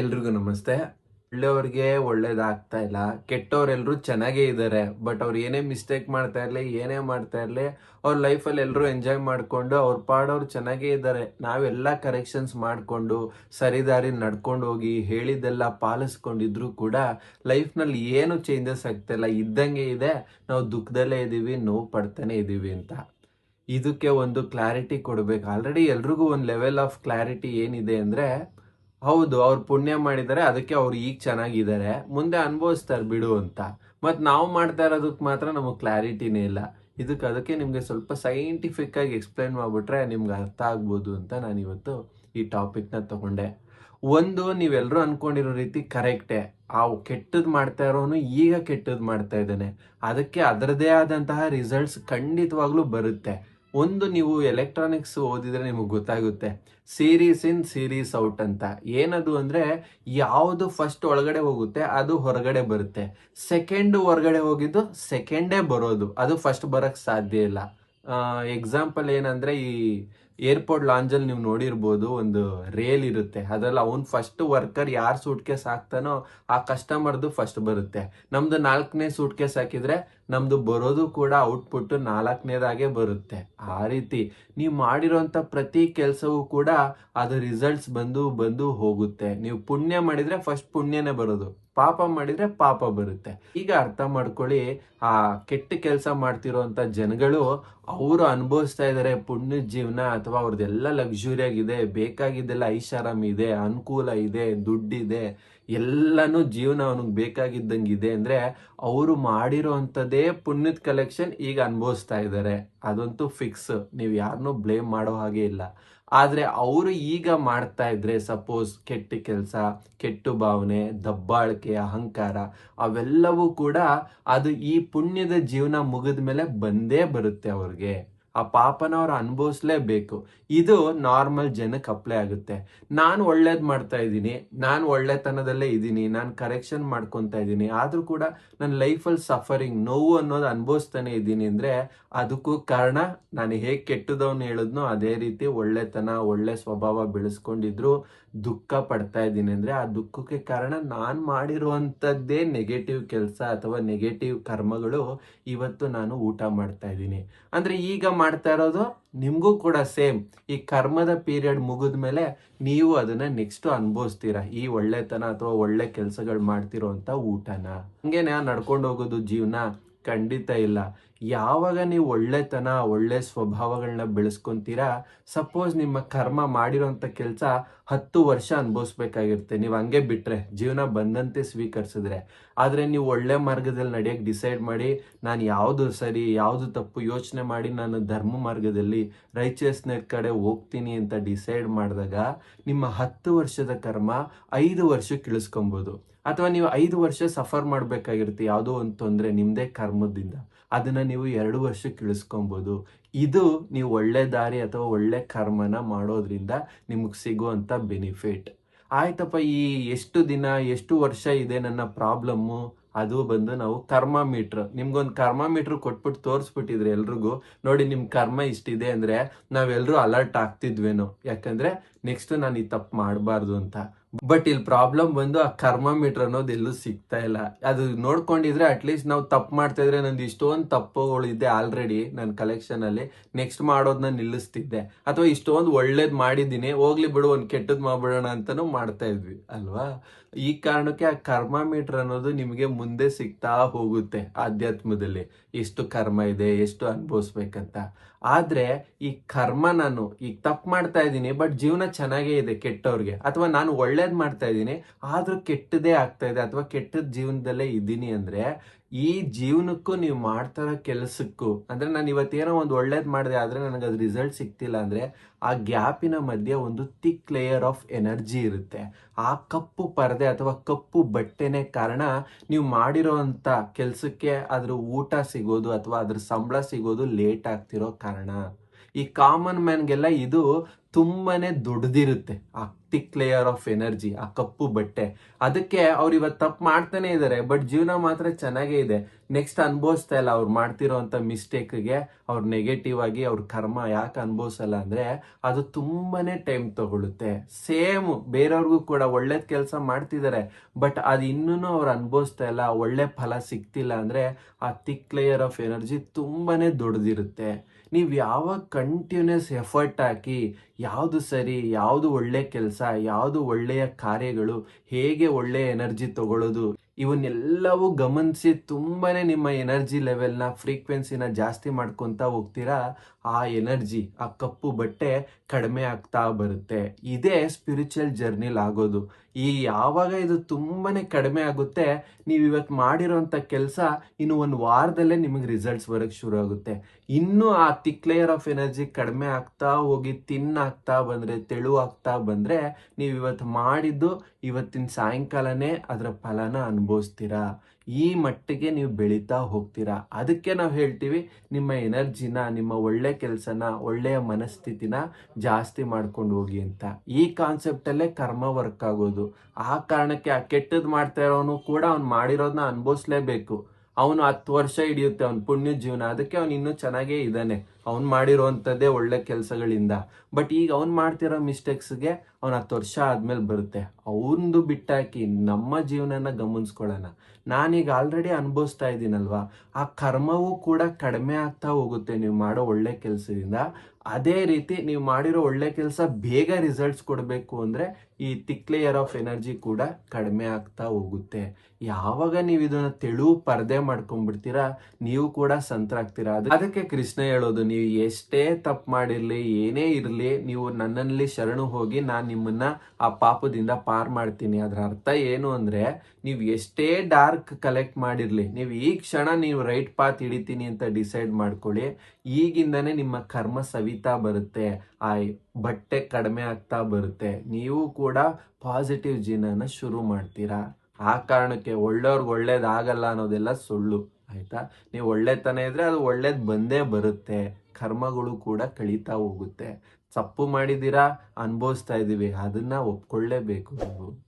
ಎಲ್ರಿಗೂ ನಮಸ್ತೆ. ಒಳ್ಳೆಯವ್ರಿಗೆ ಒಳ್ಳೇದಾಗ್ತಾ ಇಲ್ಲ. ಕೆಟ್ಟವರೆಲ್ಲರೂ ಚೆನ್ನಾಗೇ ಇದ್ದಾರೆ ಬಟ್ ಅವ್ರು ಏನೇ ಮಿಸ್ಟೇಕ್ ಮಾಡ್ತಾ ಇರಲಿ, ಏನೇ ಮಾಡ್ತಾ ಇರಲಿ, ಅವ್ರ ಲೈಫಲ್ಲಿ ಎಲ್ಲರೂ ಎಂಜಾಯ್ ಮಾಡಿಕೊಂಡು ಅವ್ರ ಪಾಡೋರು ಚೆನ್ನಾಗೇ ಇದ್ದಾರೆ ನಾವೆಲ್ಲ ಕರೆಕ್ಷನ್ಸ್ ಮಾಡಿಕೊಂಡು ಸರಿದಾರಿ ನಡ್ಕೊಂಡು ಹೋಗಿ ಹೇಳಿದ್ದೆಲ್ಲ ಪಾಲಿಸ್ಕೊಂಡಿದ್ರು ಕೂಡ ಲೈಫ್ನಲ್ಲಿ ಏನು ಚೇಂಜಸ್ ಆಗ್ತಾಯಿಲ್ಲ ಇದ್ದಂಗೆ ಇದೆ. ನಾವು ದುಃಖದಲ್ಲೇ ಇದ್ದೀವಿ ನೋವು ಪಡ್ತಾನೆ ಇದ್ದೀವಿ ಅಂತ. ಇದಕ್ಕೆ ಒಂದು ಕ್ಲಾರಿಟಿ ಕೊಡಬೇಕು. ಆಲ್ರೆಡಿ ಎಲ್ರಿಗೂ ಒಂದು ಲೆವೆಲ್ ಆಫ್ ಕ್ಲಾರಿಟಿ ಏನಿದೆ ಅಂದರೆ ಹೌದು, ಅವ್ರು ಪುಣ್ಯ ಮಾಡಿದರೆ ಅದಕ್ಕೆ ಅವ್ರು ಈಗ ಚೆನ್ನಾಗಿದ್ದಾರೆ. ಮುಂದೆ ಅನುಭವಿಸ್ತಾರೆ ಬಿಡು ಅಂತ. ಮತ್ತು ನಾವು ಮಾಡ್ತಾ ಇರೋದಕ್ಕೆ ಮಾತ್ರ ನಮಗೆ ಕ್ಲಾರಿಟಿನೇ ಇಲ್ಲ. ಇದಕ್ಕೆ ಅದಕ್ಕೆ ನಿಮಗೆ ಸ್ವಲ್ಪ ಸೈಂಟಿಫಿಕ್ ಆಗಿ ಎಕ್ಸ್ಪ್ಲೈನ್ ಮಾಡಿಬಿಟ್ರೆ ನಿಮ್ಗೆ ಅರ್ಥ ಆಗ್ಬೋದು ಅಂತ ನಾನು ಇವತ್ತು ಈ ಟಾಪಿಕ್ನ ತಗೊಂಡೆ. ಒಂದು ನೀವೆಲ್ಲರೂ ಅನ್ಕೊಂಡಿರೋ ರೀತಿ ಕರೆಕ್ಟೇ ಆ ಕೆಟ್ಟದ್ದು ಮಾಡ್ತಾ ಇರೋನು ಈಗ ಕೆಟ್ಟದ್ದು ಮಾಡ್ತಾ ಇದ್ದಾನೆ. ಅದಕ್ಕೆ ಅದರದೇ ಆದಂತಹ ರಿಸಲ್ಟ್ಸ್ ಖಂಡಿತವಾಗ್ಲೂ ಬರುತ್ತೆ. ಒಂದು ನೀವು ಎಲೆಕ್ಟ್ರಾನಿಕ್ಸ್ ಓದಿದ್ರೆ ನಿಮಗೆ ಗೊತ್ತಾಗುತ್ತೆ. ಸೀರೀಸ್ ಇನ್ ಸೀರೀಸ್ ಔಟ್ ಅಂತ. ಏನದು ಅಂದ್ರೆ ಯಾವುದು ಫಸ್ಟ್ ಒಳಗಡೆ ಹೋಗುತ್ತೆ, ಅದು ಹೊರಗಡೆ ಬರುತ್ತೆ. ಸೆಕೆಂಡ್ ಹೊರಗಡೆ ಹೋಗಿದ್ದು ಸೆಕೆಂಡೇ ಬರೋದು. ಅದು ಫಸ್ಟ್ ಬರೋಕ್ಕೆ ಸಾಧ್ಯ ಇಲ್ಲ. ಎಕ್ಸಾಂಪಲ್ ಏನಂದ್ರೆ ಈ ಏರ್ಪೋರ್ಟ್ ಲಾಂಜಲ್ಲಿ ನೀವು ನೋಡಿರ್ಬೋದು, ಒಂದು ರೇಲ್ ಇರುತ್ತೆ. ಅದರಲ್ಲಿ ಅವ್ನು ಫಸ್ಟ್ ವರ್ಕರ್ ಯಾರು ಸೂಟ್ ಕೇಸ್ ಹಾಕ್ತಾನೋ ಆ ಕಸ್ಟಮರ್ದು ಫಸ್ಟ್ ಬರುತ್ತೆ. ನಮ್ದು ನಾಲ್ಕನೇ ಸೂಟ್ ಕೇಸ್ ಹಾಕಿದ್ರೆ ನಮ್ದು ಬರೋದು ಕೂಡ ಔಟ್ಪುಟ್ ನಾಲ್ಕನೇದಾಗೆ ಬರುತ್ತೆ. ಆ ರೀತಿ ನೀವು ಮಾಡಿರೋಂಥ ಪ್ರತಿ ಕೆಲಸವೂ ಕೂಡ ಅದು ರಿಸಲ್ಟ್ಸ್ ಬಂದು ಬಂದು ಹೋಗುತ್ತೆ. ನೀವು ಪುಣ್ಯ ಮಾಡಿದ್ರೆ ಫಸ್ಟ್ ಪುಣ್ಯನೇ ಬರೋದು. ಪಾಪ ಮಾಡಿದ್ರೆ ಪಾಪ ಬರುತ್ತೆ. ಈಗ ಅರ್ಥ ಮಾಡ್ಕೊಳ್ಳಿ, ಆ ಕೆಟ್ಟ ಕೆಲಸ ಮಾಡ್ತಿರೋಂಥ ಜನಗಳು ಅವರು ಅನುಭವಿಸ್ತಾ ಇದ್ದಾರೆ ಪುಣ್ಯ ಜೀವನ ಅಥವಾ ಅವ್ರದ್ದೆಲ್ಲ ಲಕ್ಸುರಿಯಾಗಿದೆ ಬೇಕಾಗಿದ್ದೆಲ್ಲ ಐಷಾರಾಮ್ ಇದೆ, ಅನುಕೂಲ ಇದೆ, ದುಡ್ಡಿದೆ ಎಲ್ಲನೂ ಜೀವನ ಅವನಿಗೆ ಬೇಕಾಗಿದ್ದಂಗಿದೆ ಅಂದ್ರೆ ಅವರು ಮಾಡಿರೋ ಅಂಥದ್ದೇ ಪುಣ್ಯದ ಕಲೆಕ್ಷನ್ ಈಗ ಅನುಭವಿಸ್ತಾ ಇದ್ದಾರೆ ಅದಂತೂ ಫಿಕ್ಸ್ ನೀವು ಯಾರನ್ನೂ ಬ್ಲೇಮ್ ಮಾಡೋ ಹಾಗೆ ಇಲ್ಲ. ಆದ್ರೆ ಅವರು ಈಗ ಮಾಡ್ತಾ ಇದ್ರೆ ಸಪೋಸ್ ಕೆಟ್ಟ ಕೆಲಸ, ಕೆಟ್ಟು ಭಾವನೆ, ದಬ್ಬಾಳಿಕೆ, ಅಹಂಕಾರ, ಅವೆಲ್ಲವೂ ಕೂಡ ಅದು ಈ ಪುಣ್ಯದ ಜೀವನ ಮುಗಿದ ಮೇಲೆ ಬಂದೇ ಬರುತ್ತೆ ಅವ್ರಿಗೆ. ಆ ಪಾಪನ ಅವ್ರು ಅನುಭವಿಸ್ಲೇಬೇಕು. ಇದು ನಾರ್ಮಲ್ ಜನಕ್ಕೆ ಅಪ್ಲೈ ಆಗುತ್ತೆ. ನಾನು ಒಳ್ಳೇದು ಮಾಡ್ತಾ ಇದ್ದೀನಿ, ನಾನು ಒಳ್ಳೆತನದಲ್ಲೇ ಇದ್ದೀನಿ, ನಾನು ಕರೆಕ್ಷನ್ ಮಾಡ್ಕೊತಾ ಇದ್ದೀನಿ, ಆದರೂ ಕೂಡ ನನ್ನ ಲೈಫಲ್ಲಿ ಸಫರಿಂಗ್, ನೋವು ಅನ್ನೋದು ಅನುಭವಿಸ್ತಾನೆ ಇದ್ದೀನಿ ಅಂದರೆ ಅದಕ್ಕೂ ಕಾರಣ ನಾನು ಹೇಗೆ ಕೆಟ್ಟದವನು ಹೇಳಿದ್ನೋ ಅದೇ ರೀತಿ ಒಳ್ಳೆತನ, ಒಳ್ಳೆ ಸ್ವಭಾವ ಬೆಳೆಸ್ಕೊಂಡಿದ್ರು ದುಃಖ ಪಡ್ತಾ ಇದ್ದೀನಿ ಅಂದರೆ ಆ ದುಃಖಕ್ಕೆ ಕಾರಣ ನಾನು ಮಾಡಿರುವಂಥದ್ದೇ ನೆಗೆಟಿವ್ ಕೆಲಸ ಅಥವಾ ನೆಗೆಟಿವ್ ಕರ್ಮಗಳು ಇವತ್ತು ನಾನು ಊಟ ಮಾಡ್ತಾ ಇದ್ದೀನಿ. ಅಂದರೆ ಈಗ ಮಾಡ್ತಾ ಇರೋದು ನಿಮಗೂ ಕೂಡ ಸೇಮ್. ಈ ಕರ್ಮದ ಪೀರಿಯಡ್ ಮುಗಿದ ಮೇಲೆ ನೀವು ಅದನ್ನ ನೆಕ್ಸ್ಟ್ ಅನುಭವಿಸ್ತೀರಾ? ಈ ಒಳ್ಳೆತನ ಅಥವಾ ಒಳ್ಳೆ ಕೆಲಸಗಳು ಮಾಡ್ತಿರೋ ಅಂತ ಊಟನ? ಹಂಗೇನೆ ನಡ್ಕೊಂಡು ಹೋಗೋದು ಜೀವನ. ಖಂಡಿತ ಇಲ್ಲ. ಯಾವಾಗ ನೀವು ಒಳ್ಳೆತನ, ಒಳ್ಳೆ ಸ್ವಭಾವಗಳನ್ನ ಬೆಳೆಸ್ಕೊಂತೀರಾ, ಸಪೋಸ್ ನಿಮ್ಮ ಕರ್ಮ ಮಾಡಿರೋಂಥ ಕೆಲಸ ಹತ್ತು ವರ್ಷ ಅನುಭವಿಸ್ಬೇಕಾಗಿರುತ್ತೆ. ನೀವು ಹಂಗೆ ಬಿಟ್ರೆ, ಜೀವನ ಬಂದಂತೆ ಸ್ವೀಕರಿಸಿದ್ರೆ. ಆದರೆ ನೀವು ಒಳ್ಳೆ ಮಾರ್ಗದಲ್ಲಿ ನಡೆಯಕ್ಕೆ ಡಿಸೈಡ್ ಮಾಡಿ, ನಾನು ಯಾವುದು ಸರಿ, ಯಾವುದು ತಪ್ಪು ಯೋಚನೆ ಮಾಡಿ ನಾನು ಧರ್ಮ ಮಾರ್ಗದಲ್ಲಿ ರೈಚಸ್ನ ಕಡೆ ಹೋಗ್ತೀನಿ ಅಂತ ಡಿಸೈಡ್ ಮಾಡಿದಾಗ, ನಿಮ್ಮ ಹತ್ತು ವರ್ಷದ ಕರ್ಮ ಐದು ವರ್ಷಕ್ಕೆ ಇಳಿಸ್ಕೊಬೋದು ಅಥವಾ ನೀವು ಐದು ವರ್ಷ ಸಫರ್ ಮಾಡಬೇಕಾಗಿರುತ್ತೆ ಯಾವುದೋ ಒಂದು ತೊಂದರೆ ನಿಮ್ಮದೇ ಕರ್ಮದಿಂದ. ಅದನ್ನು ನೀವು ಎರಡು ವರ್ಷಕ್ಕೆ ಇಳಿಸ್ಕೊಬೋದು ಇದು ನೀವು ಒಳ್ಳೆ ದಾರಿ ಅಥವಾ ಒಳ್ಳೆ ಕರ್ಮನ ಮಾಡೋದ್ರಿಂದ ನಿಮಗೆ ಸಿಗುವಂಥ ಬೆನಿಫಿಟ್. ಆಯ್ತಪ್ಪ, ಈ ಎಷ್ಟು ದಿನ, ಎಷ್ಟು ವರ್ಷ ಇದೆ ನನ್ನ ಪ್ರಾಬ್ಲಮ್ಮು? ಅದು ಬಂದು ನಾವು ಕರ್ಮ ಮೀಟ್ರ್ ನಿಮ್ಗೊಂದು ಕರ್ಮ ಮೀಟ್ರ್ ಕೊಟ್ಬಿಟ್ಟು ತೋರಿಸ್ಬಿಟ್ಟಿದ್ರೆ ಎಲ್ರಿಗೂ, ನೋಡಿ ನಿಮ್ಮ ಕರ್ಮ ಇಷ್ಟಿದೆ ಅಂದರೆ ನಾವೆಲ್ಲರೂ ಅಲರ್ಟ್ ಆಗ್ತಿದ್ವೇನೋ. ಯಾಕಂದ್ರೆ ನೆಕ್ಸ್ಟ್ ನಾನು ಈ ತಪ್ಪು ಮಾಡಬಾರ್ದು ಅಂತ. ಬಟ್ ಇಲ್ಲಿ ಪ್ರಾಬ್ಲಮ್ ಬಂದು ಆ ಕರ್ಮ ಮೀಟರ್ ಅನ್ನೋದು ಎಲ್ಲೂ ಸಿಗ್ತಾ ಇಲ್ಲ. ಅದು ನೋಡ್ಕೊಂಡಿದ್ರೆ ಅಟ್ಲೀಸ್ಟ್ ನಾವು ತಪ್ಪು ಮಾಡ್ತಾ ಇದ್ರೆ ನಂದು ಇಷ್ಟೊಂದು ತಪ್ಪುಗಳು ಇದೆ ಆಲ್ರೆಡಿ ನನ್ನ ಕಲೆಕ್ಷನಲ್ಲಿ ನೆಕ್ಸ್ಟ್ ಮಾಡೋದನ್ನ ನಿಲ್ಲಿಸ್ತಿದ್ದೆ. ಅಥವಾ ಇಷ್ಟೊಂದು ಒಳ್ಳೇದು ಮಾಡಿದ್ದೀನಿ. ಹೋಗ್ಲಿ ಬಿಡು, ಒಂದು ಕೆಟ್ಟದ್ದು ಮಾಡ್ಬಿಡೋಣ ಅಂತಲೂ ಮಾಡ್ತಾ ಇದ್ವಿ, ಅಲ್ವಾ? ಈ ಕಾರಣಕ್ಕೆ ಆ ಕರ್ಮ ಮೀಟರ್ ಅನ್ನೋದು ನಿಮಗೆ ಮುಂದೆ ಸಿಗ್ತಾ ಹೋಗುತ್ತೆ ಆಧ್ಯಾತ್ಮದಲ್ಲಿ. ಎಷ್ಟು ಕರ್ಮ ಇದೆ, ಎಷ್ಟು ಅನುಭವಿಸ್ಬೇಕಂತ. ಆದ್ರೆ ಈ ಕರ್ಮ ನಾನು ಈಗ ತಪ್ಪು ಮಾಡ್ತಾ ಇದ್ದೀನಿ ಬಟ್ ಜೀವನ ಚೆನ್ನಾಗೇ ಇದೆ ಕೆಟ್ಟವ್ರಿಗೆ. ಅಥವಾ ನಾನು ಒಳ್ಳೇದ್ ಮಾಡ್ತಾ ಇದ್ದೀನಿ, ಆದ್ರೂ ಕೆಟ್ಟದೇ ಆಗ್ತಾ ಇದೆ, ಅಥವಾ ಕೆಟ್ಟದ ಜೀವನದಲ್ಲೇ ಇದ್ದೀನಿ ಅಂದ್ರೆ, ಈ ಜೀವನಕ್ಕೂ ನೀವು ಮಾಡ್ತಾರೋ ಕೆಲಸಕ್ಕೂ, ಅಂದ್ರೆ ನಾನು ಇವತ್ತೇನೋ ಒಂದು ಒಳ್ಳೇದ್ ಮಾಡಿದೆ, ಆದ್ರೆ ನನಗೆ ಅದು ರಿಸಲ್ಟ್ ಸಿಗ್ತಿಲ್ಲ ಅಂದ್ರೆ, ಆ ಗ್ಯಾಪಿನ ಮಧ್ಯೆ ಒಂದು ತಿಕ್ ಲೇಯರ್ ಆಫ್ ಎನರ್ಜಿ ಇರುತ್ತೆ. ಆ ಕಪ್ಪು ಪರದೆ ಅಥವಾ ಕಪ್ಪು ಬಟ್ಟೆನೇ ಕಾರಣ, ನೀವು ಮಾಡಿರೋ ಅಂತ ಕೆಲಸಕ್ಕೆ ಅದ್ರ ಊಟ ಸಿಗೋದು ಅಥವಾ ಅದ್ರ ಸಂಬಳ ಸಿಗೋದು ಲೇಟ್ ಆಗ್ತಿರೋ ಕಾರಣ. ಈ ಕಾಮನ್ ಮ್ಯಾನ್ಗೆಲ್ಲ ಇದು ತುಂಬಾನೇ ದೊಡ್ಡದಿರುತ್ತೆ. ಆ ತಿಕ್ ಲೇಯರ್ ಆಫ್ ಎನರ್ಜಿ ಆ ಕಪ್ಪು ಬಟ್ಟೆ. ಅದಕ್ಕೆ ಅವ್ರು ಇವತ್ತು ತಪ್ಪು ಮಾಡ್ತಾನೆ ಇದ್ದಾರೆ ಬಟ್ ಜೀವನ ಮಾತ್ರ ಚೆನ್ನಾಗೇ ಇದೆ. ನೆಕ್ಸ್ಟ್ ಅನ್ಭವಿಸ್ತಾ ಇಲ್ಲ ಅವ್ರು ಮಾಡ್ತಿರೋಂಥ ಮಿಸ್ಟೇಕ್ಗೆ ಅವ್ರು ನೆಗೆಟಿವ್ ಆಗಿ ಅವ್ರ ಕರ್ಮ ಯಾಕೆ ಅನ್ಭವಿಸಲ್ಲ ಅಂದ್ರೆ ಅದು ತುಂಬಾನೇ ಟೈಮ್ ತಗೊಳುತ್ತೆ. ಸೇಮ್ ಬೇರೆಯವ್ರಿಗೂ ಕೂಡ ಒಳ್ಳೇದ್ ಕೆಲಸ ಮಾಡ್ತಿದ್ದಾರೆ ಬಟ್ ಅದು ಇನ್ನೂ ಅವ್ರು ಅನ್ಭವಿಸ್ತಾ ಇಲ್ಲ. ಒಳ್ಳೆ ಫಲ ಸಿಗ್ತಿಲ್ಲ ಅಂದ್ರೆ ಆ ತಿಕ್ ಲೇಯರ್ ಆಫ್ ಎನರ್ಜಿ ತುಂಬಾನೇ ದೊಡ್ಡದಿರುತ್ತೆ. ನೀವು ಯಾವಾಗ ಕಂಟಿನ್ಯೂಸ್ ಎಫರ್ಟ್ ಹಾಕಿ ಯಾವುದು ಸರಿ, ಯಾವುದು ಒಳ್ಳೆ ಕೆಲಸ, ಯಾವುದು ಒಳ್ಳೆಯ ಕಾರ್ಯಗಳು, ಹೇಗೆ ಒಳ್ಳೆಯ ಎನರ್ಜಿ ತಗೊಳ್ಳೋದು ಇವನ್ನೆಲ್ಲವೂ ಗಮನಿಸಿ ತುಂಬಾ ನಿಮ್ಮ ಎನರ್ಜಿ ಲೆವೆಲ್ನ ಫ್ರೀಕ್ವೆನ್ಸಿನ ಜಾಸ್ತಿ ಮಾಡ್ಕೊತಾ ಹೋಗ್ತೀರಾ, ಆ ಎನರ್ಜಿ ಆ ಕಪ್ಪು ಬಟ್ಟೆ ಕಡಿಮೆ ಆಗ್ತಾ ಬರುತ್ತೆ. ಇದೇ ಸ್ಪಿರಿಚುವಲ್ ಜರ್ನಿಲ್ ಆಗೋದು. ಈ ಯಾವಾಗ ಇದು ತುಂಬಾ ಕಡಿಮೆ ಆಗುತ್ತೆ, ನೀವು ಇವತ್ತು ಮಾಡಿರೋಂಥ ಕೆಲಸ ಇನ್ನು ಒಂದು ವಾರದಲ್ಲೇ ನಿಮಗೆ ರಿಸಲ್ಟ್ಸ್ ಬರೋಕ್ಕೆ ಶುರು ಆಗುತ್ತೆ. ಇನ್ನು ಆ ತಿಕ್ ಲೇಯರ್ ಆಫ್ ಎನರ್ಜಿ ಕಡಿಮೆ ಆಗ್ತಾ ಹೋಗಿ ತಿನ್ನಾಗ್ತಾ ಬಂದ್ರೆ, ತೆಳು ಆಗ್ತಾ ಬಂದ್ರೆ, ನೀವು ಇವತ್ತು ಮಾಡಿದ್ದು ಇವತ್ತಿನ ಸಾಯಂಕಾಲನೇ ಅದರ ಫಲನ ಅನುಭವಿಸ್ತೀರಾ? ಈ ಮಟ್ಟಿಗೆ ನೀವು ಬೆಳೀತಾ ಹೋಗ್ತೀರಾ? ಅದಕ್ಕೆ ನಾವು ಹೇಳ್ತೀವಿ, ನಿಮ್ಮ ಎನರ್ಜಿನ ನಿಮ್ಮ ಒಳ್ಳೆ ಕೆಲಸನ, ಒಳ್ಳೆಯ ಮನಸ್ಥಿತಿನ ಜಾಸ್ತಿ ಮಾಡ್ಕೊಂಡು ಹೋಗಿ ಅಂತ. ಈ ಕಾನ್ಸೆಪ್ಟಲ್ಲೇ ಕರ್ಮ ವರ್ಕ್ ಆಗೋದು. ಆ ಕಾರಣಕ್ಕೆ ಆ ಕೆಟ್ಟದ್ದು ಮಾಡ್ತಾ ಇರೋನು ಕೂಡ ಅವ್ನು ಮಾಡಿರೋದನ್ನ ಅನುಭವಿಸ್ಲೇಬೇಕು. ಅವನು ಹತ್ತು ವರ್ಷ ಹಿಡಿಯುತ್ತೆ ಅವ್ನ ಪುಣ್ಯ ಜೀವನ ಅದಕ್ಕೆ ಅವನು ಇನ್ನೂ ಚೆನ್ನಾಗೇ ಇದ್ದಾನೆ. ಅವ್ನು ಮಾಡಿರೋವಂಥದ್ದೇ ಒಳ್ಳೆ ಕೆಲಸಗಳಿಂದ. ಬಟ್ ಈಗ ಅವ್ನು ಮಾಡ್ತಿರೋ ಮಿಸ್ಟೇಕ್ಸ್ಗೆ ಅವ್ನು ಹತ್ತು ವರ್ಷ ಆದ್ಮೇಲೆ ಬರುತ್ತೆ. ಅವನದು ಬಿಟ್ಟಾಕಿ ನಮ್ಮ ಜೀವನನ ಗಮನಿಸ್ಕೊಳ್ಳೋಣ. ನಾನೀಗ ಆಲ್ರೆಡಿ ಅನುಭವಿಸ್ತಾ ಇದ್ದೀನಲ್ವಾ? ಆ ಕರ್ಮವೂ ಕೂಡ ಕಡಿಮೆ ಆಗ್ತಾ ಹೋಗುತ್ತೆ ನೀವು ಮಾಡೋ ಒಳ್ಳೆ ಕೆಲಸದಿಂದ. ಅದೇ ರೀತಿ ನೀವು ಮಾಡಿರೋ ಒಳ್ಳೆ ಕೆಲಸ ಬೇಗ ರಿಸಲ್ಟ್ಸ್ ಕೊಡಬೇಕು ಅಂದರೆ ಈ ತಿಕ್ ಲೇಯರ್ ಆಫ್ ಎನರ್ಜಿ ಕೂಡ ಕಡಿಮೆ ಆಗ್ತಾ ಹೋಗುತ್ತೆ. ಯಾವಾಗ ನೀವು ಇದನ್ನು ತೆಳು ಪರದೆ ಮಾಡ್ಕೊಂಡ್ಬಿಡ್ತೀರಾ? ನೀವು ಕೂಡ ಸಂತರಾಗ್ತೀರಾ ಅದ್- ಅದಕ್ಕೆ ಕೃಷ್ಣ ಹೇಳೋದು ನೀವು ಎಷ್ಟೇ ತಪ್ಪು ಮಾಡಿರಲಿ, ಏನೇ ಇರಲಿ, ನೀವು ನನ್ನಲ್ಲಿ ಶರಣು ಹೋಗಿ ನಾನು ನಿಮ್ಮನ್ನ ಆ ಪಾಪದಿಂದ ಪಾರ್ ಮಾಡ್ತೀನಿ. ಅದರ ಅರ್ಥ ಏನು ಅಂದ್ರೆ, ನೀವು ಎಷ್ಟೇ ಡಾರ್ಕ್ ಕಲೆಕ್ಟ್ ಮಾಡಿರಲಿ, ನೀವು ಈ ಕ್ಷಣ ನೀವು ರೈಟ್ ಪಾತ್ ಹಿಡಿತೀನಿ ಅಂತ ಡಿಸೈಡ್ ಮಾಡ್ಕೊಳ್ಳಿ, ಈಗಿಂದನೇ ನಿಮ್ಮ ಕರ್ಮ ಸವಿತಾ ಬರುತ್ತೆ, ಆ ಬಟ್ಟೆ ಕಡಿಮೆ ಆಗ್ತಾ ಬರುತ್ತೆ. ನೀವು ಕೂಡ ಪಾಸಿಟಿವ್ ಜೀವನನ ಶುರು ಮಾಡ್ತೀರಾ. ಆ ಕಾರಣಕ್ಕೆ ಒಳ್ಳೆಯವ್ರಿಗೆ ಒಳ್ಳೇದಾಗಲ್ಲ ಅನ್ನೋದೆಲ್ಲ ಸುಳ್ಳು. ಆಯ್ತಾ? ನೀವು ಒಳ್ಳೆತನ ಇದ್ರೆ ಅದು ಒಳ್ಳೇದು ಬಂದೇ ಬರುತ್ತೆ. ಕರ್ಮಗಳು ಕೂಡ ಕಳೀತಾ ಹೋಗುತ್ತೆ. ತಪ್ಪು ಮಾಡಿದ್ದೀರಾ? ಅನುಭವಿಸ್ತಾ ಇದ್ದೀವಿ ಅದನ್ನ ಒಪ್ಕೊಳ್ಳೇಬೇಕು ನೀವು.